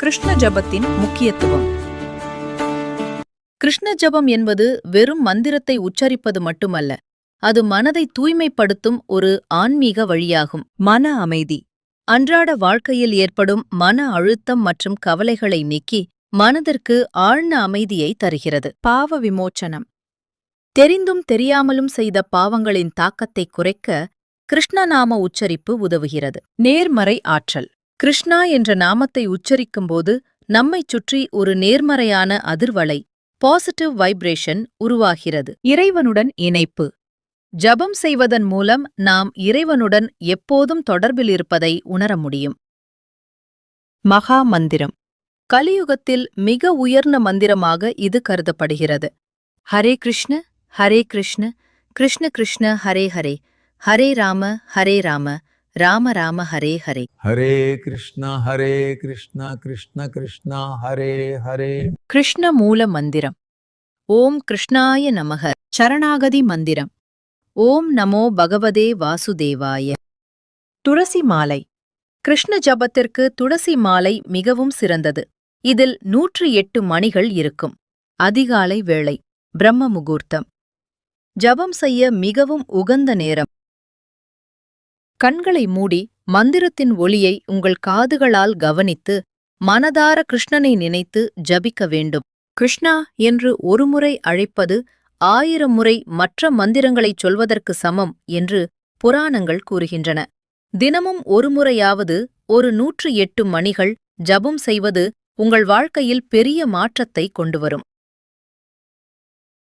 கிருஷ்ண ஜபத்தின் முக்கியத்துவம். கிருஷ்ண ஜபம் என்பது வெறும் மந்திரத்தை உச்சரிப்பது மட்டுமல்ல அது மனதை தூய்மைப்படுத்தும் ஒரு ஆன்மீக வழியாகும். மன அமைதி. அன்றாட வாழ்க்கையில் ஏற்படும் மன அழுத்தம் மற்றும் கவலைகளை நீக்கி மனதிற்கு ஆழ்ந்த அமைதியை தருகிறது. பாவ விமோச்சனம். தெரிந்தும் தெரியாமலும் செய்த பாவங்களின் தாக்கத்தை குறைக்க கிருஷ்ணநாம உச்சரிப்பு உதவுகிறது. நேர்மறை ஆற்றல். கிருஷ்ணா என்ற நாமத்தை உச்சரிக்கும்போது நம்மைச் சுற்றி ஒரு நேர்மறையான அதிர்வலை பாசிட்டிவ் வைப்ரேஷன் உருவாகிறது. இறைவனுடன் இணைப்பு. ஜபம் செய்வதன் மூலம் நாம் இறைவனுடன் எப்போதும் தொடர்பில் இருப்பதை உணர முடியும். மகா மந்திரம். கலியுகத்தில் மிக உயர்ந்த மந்திரமாக இது கருதப்படுகிறது. ஹரே கிருஷ்ண ஹரே கிருஷ்ண கிருஷ்ண கிருஷ்ண ஹரே ஹரே ஹரே ராம ஹரே ராம ராம ராம ஹரே ஹரே. ஹரே கிருஷ்ணா ஹரே கிருஷ்ணா கிருஷ்ண கிருஷ்ணா ஹரே ஹரே. கிருஷ்ண மூல மந்திரம். ஓம் கிருஷ்ணாய நமக. சரணாகதி மந்திரம். ஓம் நமோ பகவதே வாசுதேவாய. துளசி மாலை. கிருஷ்ண ஜபத்திற்கு துளசி மாலை மிகவும் சிறந்தது. இதில் நூற்று எட்டு மணிகள் இருக்கும். அதிகாலை வேளை. பிரம்ம முகூர்த்தம். ஜபம் செய்ய மிகவும் உகந்த நேரம். கண்களை மூடி மந்திரத்தின் ஒளியை உங்கள் காதுகளால் கவனித்து மனதார கிருஷ்ணனை நினைத்து ஜபிக்க வேண்டும். கிருஷ்ணா என்று ஒருமுறை அழைப்பது ஆயிரம் முறை மற்ற மந்திரங்களைச் சொல்வதற்கு சமம் என்று புராணங்கள் கூறுகின்றன. தினமும் ஒருமுறையாவது ஒரு நூற்று எட்டு மணிகள் ஜபம் செய்வது உங்கள் வாழ்க்கையில் பெரிய மாற்றத்தை கொண்டுவரும்.